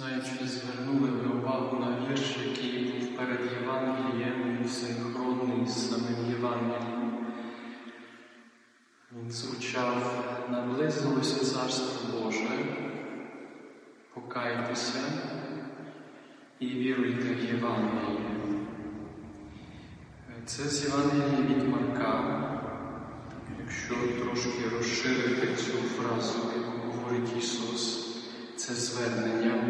Знаю, чи звернули ви увагу на вірш, який був перед Євангелієм, синхронний з самим Євангелієм. Він звучав, наблизилося Царство Боже, покайтеся і віруйте в Євангеліє. Це з Євангелія від Марка. Якщо трошки розширити цю фразу, яку говорить Ісус, це звернення,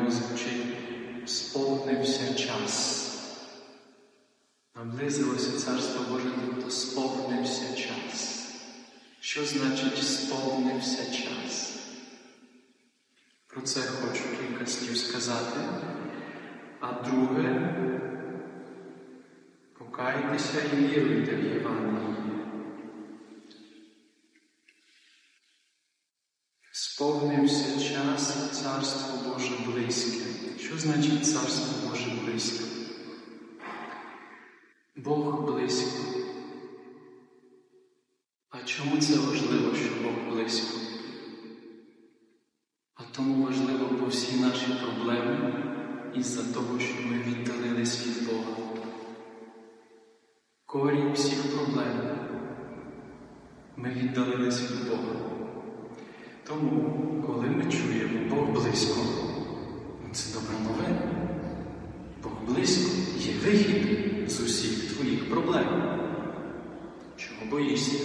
сповнився час. Наблизилося Царство Боже, тобто сповнився час. Що значить сповнився час? Про це хочу кілька слів сказати. А друге, покайтеся і віруйте в Євангеліє. Сповнився час, Царство Боже близьке. Що значить Царство Боже близьке? Бог близько. А чому це важливо, що Бог близько? А тому важливо, бо всі наші проблеми із-за того, що ми віддалились від Бога. Корінь всіх проблем. Ми віддалились від Бога. Тому, коли ми чуємо Бог близько, усіх твоїх проблем. Чого боїшся,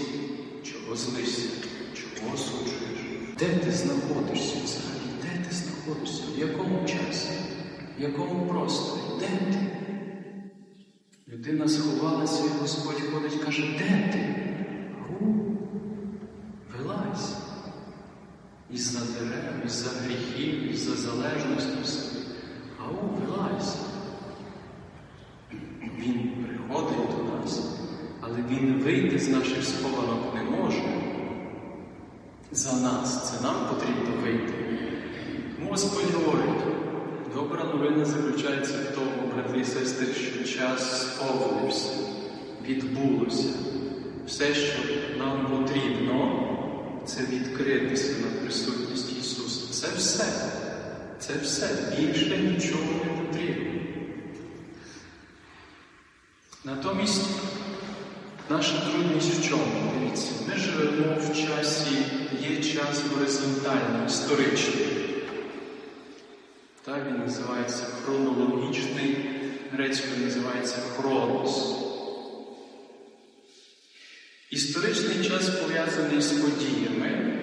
чого злишся, чого осуджуєш? Де ти знаходишся взагалі? Де ти знаходишся? В якому часі? В якому просторі? Де ти? Людина сховалася, і Господь ходить каже, де ти? Гу, вилазь. Із-за дерев, із-за гріхів, із-за залежності. Ау, вилазь. Він приходить до нас, але Він вийти з наших схованок не може. За нас, це нам потрібно вийти. Господь говорить, добра новина заключається в тому, брати і сестри, що час сповнився, відбулося. Все, що нам потрібно, це відкритися на присутність Ісуса. Це все. Це все. Більше нічого не потрібно. Натомість наша трудність в чому? Дивіться, ми живемо в часі, є час горизонтальний, історичний. Так, він називається хронологічний, грецькою називається хронос. Історичний час пов'язаний з подіями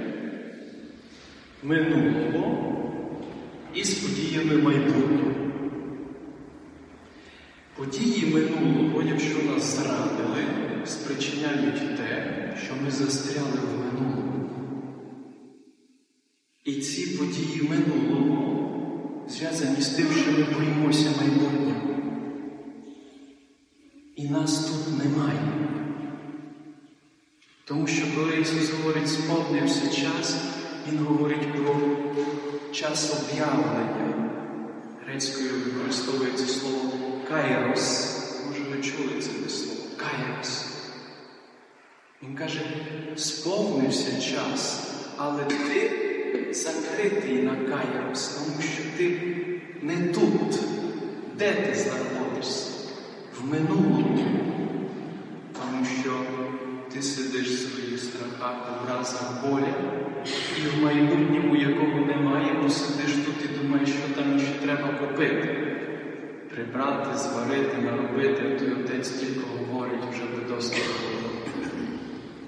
минулого і з подіями майбутнього. Події минулого, якщо нас зрадили, спричиняють те, що ми застряли в минулому. І ці події минулого зв'язані з тим, що ми боїмося майбутнього. І нас тут немає. Тому що коли Ісус говорить, сповнився час, Він говорить про час об'явлення. Грецькою використовується слово кайрос. Може, ви чули це слово кайрос. Він каже, сповнився час, але ти закритий на кайрос, тому що ти не тут. Де ти знаходишся? В минулому. Тому що ти сидиш в своїх страхах, образах, болі, і в майбутньому, якого немає, бо сидиш тут і думаєш, що там ще треба купити. Прибрати, зварити, наробити, той отець тільки говорить, вже би досить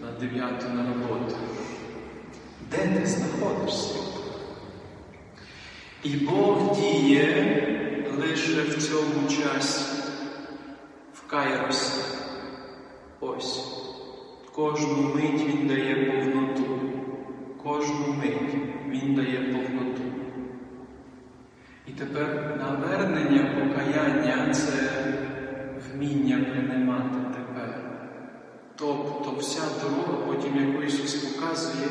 на дев'яту на роботу. Де ти знаходишся? І Бог діє лише в цьому часі, в Кайросі. Ось. Кожну мить Він дає повноту. Кожну мить Він дає повноту. І тепер навернення, покаяння це вміння приймати. Тобто вся дорога, потім яку Ісус показує,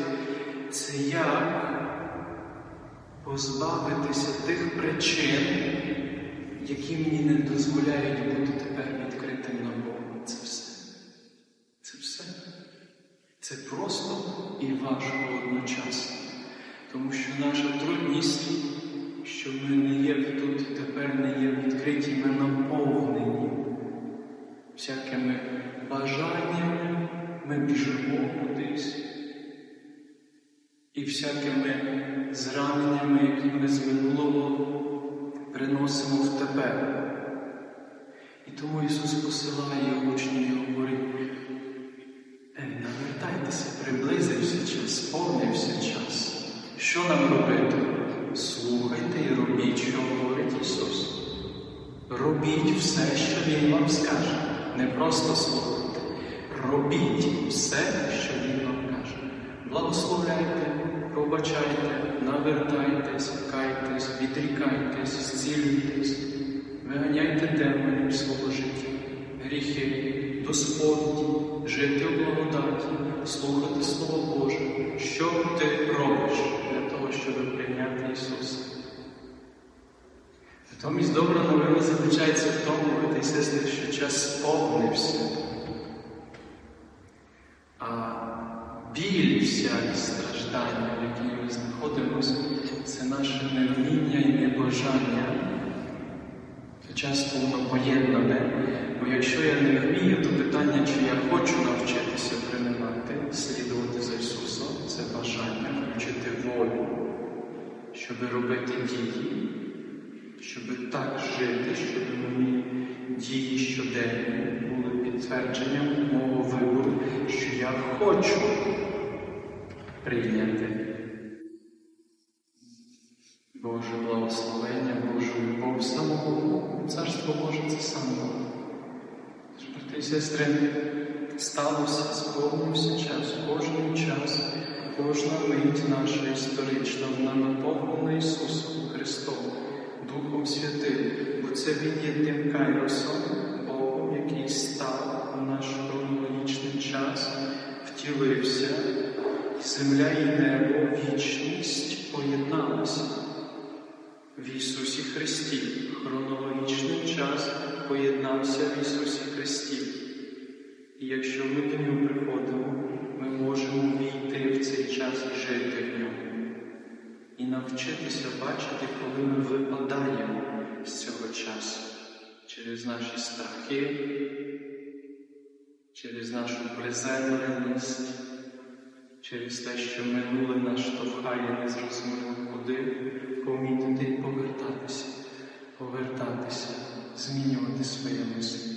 це як позбавитися тих причин, які мені не дозволяють бути тепер відкритим на Бога. Це все. Це все. Це просто і важко одночасно. Тому що наша трудність, що ми не є в тепер не є відкриті, ми наповнені всякими бажаннями, ми біжимо кудись. І всякими зраненнями, які ми з минулого приносимо в тепер. І тому Ісус посилає учнів і говорить, навертайтеся, приблизився час, сповнився час. Що нам робити? Слухайте і робіть, що говорить Ісус. Робіть все, що Він вам скаже. Не просто слухайте. Робіть все, що Він вам каже. Благословляйте, пробачайте, навертайтесь, кайтесь, відрікайтесь, зцілюйтесь, виганяйте демонів свого життя, гріхи, до сповіді, жити у благодаті, слухати Слово Боже. Що ти робиш для того, щоб прийняти Ісуса? Натомість добра новина заключається в тому, брати і сестри, що час сповнився. А біль вся і страждання, в якій ми знаходимося, це наше невміння і небажання. Часто воно поєднане, бо якщо я не вмію, то питання, чи я хочу навчитися приймати, слідувати за Ісусом, це бажання включити волю, щоб робити дії, щоб так жити, щоб мої дії щоденні були підтвердженням мого вибору, що я хочу прийняти. Боже благословення, Божу любов, самого Царство Боже це саме. Брати і сестри, сталося, сповнився час, кожен час, кожна мить наша історична, вона наповнена Ісусом Христом, Духом Святим, бо це Він є тим Кайросом, Богом, який став у наш хронологічний час, втілився, земля і небо, вічність поєдналися. В Ісусі Христі хронологічний час поєднався в Ісусі Христі. І якщо ми до Нього приходимо, ми можемо війти в цей час і жити в ньому. І навчитися бачити, коли ми випадаємо з цього часу через наші страхи, через нашу приземленість, через те, що минуле нас штовхає незрозуміло куди, помітити і повертатися, повертатися, змінювати своє мислення.